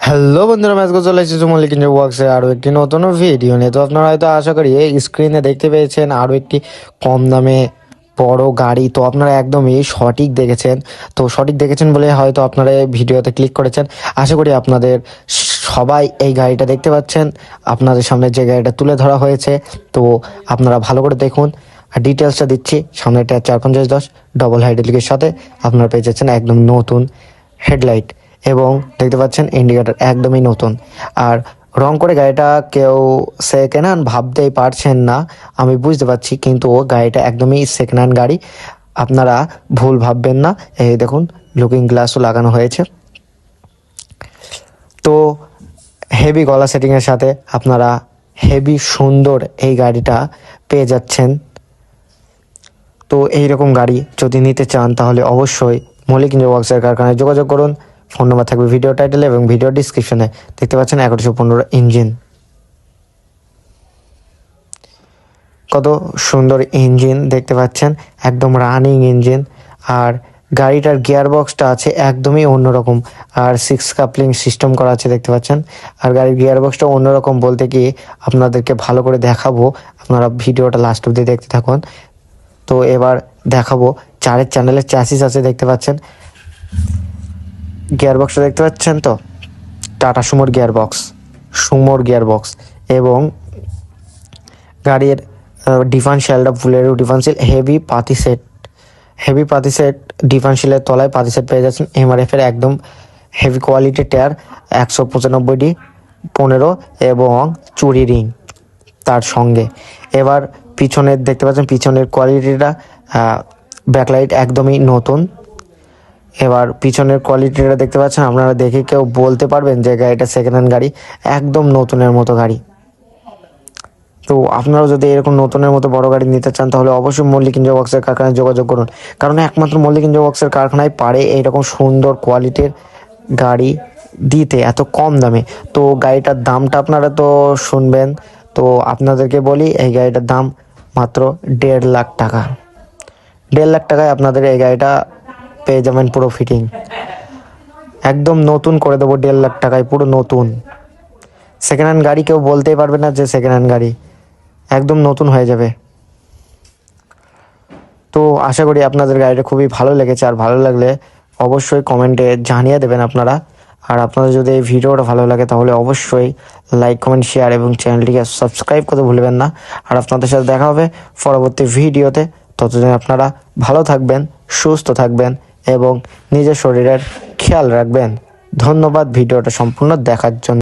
Hello বন্ধুরা match চলে এসেছি মল্লিক ইঞ্জো ওয়ার্কসে আরও একটি নতুন ভিডিও নিয়ে। তো আপনারা হয়তো আশা করি এই স্ক্রিনে দেখতে পেয়েছেন আরও একটি কম দামে বড় গাড়ি। তো আপনারা একদমই সঠিক দেখেছেন। তো সঠিক দেখেছেন বলে হয়তো আপনারা এই ভিডিওতে ক্লিক করেছেন। আশা করি আপনাদের সবাই এই গাড়িটা দেখতে পাচ্ছেন। আপনাদের সামনে যে গাড়িটা তুলে ধরা হয়েছে, তো আপনারা ভালো করে দেখুন। আর ডিটেলসটা দিচ্ছি। সামনেটা চার পঞ্চাশ দশ ডবল হাইড্রোলিকের সাথে আপনারা পেয়ে যাচ্ছেন একদম নতুন হেডলাইট এবং দেখতে পাচ্ছেন ইন্ডিকেটার একদমই নতুন। আর রং করে গাড়িটা কেউ সেকেন্ড হ্যান্ড ভাবতেই পারছেন না, আমি বুঝতে পারছি, কিন্তু ও গাড়িটা একদমই সেকেন্ড হ্যান্ড গাড়ি। আপনারা ভুল ভাববেন না। এই দেখুন লুকিং গ্লাসও লাগানো হয়েছে। তো হেভি গলা সেটিংয়ের সাথে আপনারা হেভি সুন্দর এই গাড়িটা পেয়ে যাচ্ছেন। তো এইরকম গাড়ি যদি নিতে চান, তাহলে অবশ্যই মৌলিক ইঞ্জিন ওয়ার্কসের কারখানায় যোগাযোগ করুন। ফোন নাম্বার থাকবে ভিডিও টাইটেলে এবং ভিডিও ডিসক্রিপশনে। দেখতে পাচ্ছেন এগারোশো পনেরো ইঞ্জিন। কত সুন্দর ইঞ্জিন দেখতে পাচ্ছেন, একদম রানিং ইঞ্জিন আর গাড়িটার গিয়ার বক্সটা আছে একদমই অন্যরকম। আর সিক্স কাপলিং সিস্টেম করা আছে দেখতে পাচ্ছেন। আর গাড়ির গিয়ার বক্সটা অন্যরকম বলতে কি আপনাদেরকে ভালো করে দেখাবো। আপনারা ভিডিওটা লাস্ট অব্দি দেখতে থাকুন। তো এবার দেখাবো, চারের চ্যানেলের চ্যাসিস আছে দেখতে পাচ্ছেন। গিয়ার বক্সটা দেখতে পাচ্ছেন তো? টাটা সুমোর গিয়ার বক্স সুমোর গিয়ার বক্স এবং গাড়ির ডিফারেন্সিয়ালটা বুলেরো ডিফারেন্সিয়াল হেভি পাতি সেট হেভি পাতি সেট ডিফারেন্সিয়ালের তলায় পাতি সেট পেয়ে যাচ্ছেন। এমআরএফ এর একদম হেভি কোয়ালিটি টায়ার একশো পঁচানব্বইটি পনেরো এবং চুরি রিং তার সঙ্গে। এবার পিছনের, দেখতে পাচ্ছেন পিছনের কোয়ালিটিটা ব্যাকলাইট একদমই নতুন। এবার পিছনের কোয়ালিটিটা দেখতে পাচ্ছেন, আপনারা দেখে কেউ বলতে পারবেন যে গাড়িটা সেকেন্ড হ্যান্ড গাড়ি, একদম নতুনের মতো গাড়ি। তো আপনারা যদি এরকম নতুনের মতো বড় গাড়ি নিতে চান, তাহলে অবশ্যই মল্লিক ইঞ্জো বক্সের কারখানায় যোগাযোগ করুন। কারণ একমাত্র মল্লিক ইঞ্জো বক্সের কারখানায় পারে এইরকম সুন্দর কোয়ালিটির গাড়ি দিতে, এত কম দামে। তো গাড়িটার দামটা আপনারা তো শুনবেন, তো আপনাদেরকে বলি, এই গাড়িটার দাম মাত্র দেড় লাখ টাকা। দেড় লাখ টাকায় আপনাদের এই গাড়িটা পেয়ে যাবেন পুরো ফিটিং একদম নতুন করে দেবো দেড় লাখ টাকায়, পুরো নতুন। সেকেন্ড হ্যান্ড গাড়ি কেউ বলতেই পারবে না যে সেকেন্ড হ্যান্ড গাড়ি। একদম নতুন হয়ে যাবে। তো আশা করি আপনাদের গাড়িটা খুবই ভালো লেগেছে, আর ভালো লাগলে অবশ্যই কমেন্টে জানিয়ে দেবেন আপনারা। আর আপনাদের যদি এই ভিডিওটা ভালো লাগে, তাহলে অবশ্যই লাইক কমেন্ট শেয়ার এবং চ্যানেলটিকে সাবস্ক্রাইব করতে ভুলবেন না। আর আপনাদের সাথে দেখা হবে পরবর্তী ভিডিওতে। ততদিন আপনারা ভালো থাকবেন, সুস্থ থাকবেন। এবং নিজের শরীরের খেয়াল রাখবেন। ধন্যবাদ ভিডিওটা সম্পূর্ণ দেখার জন্য।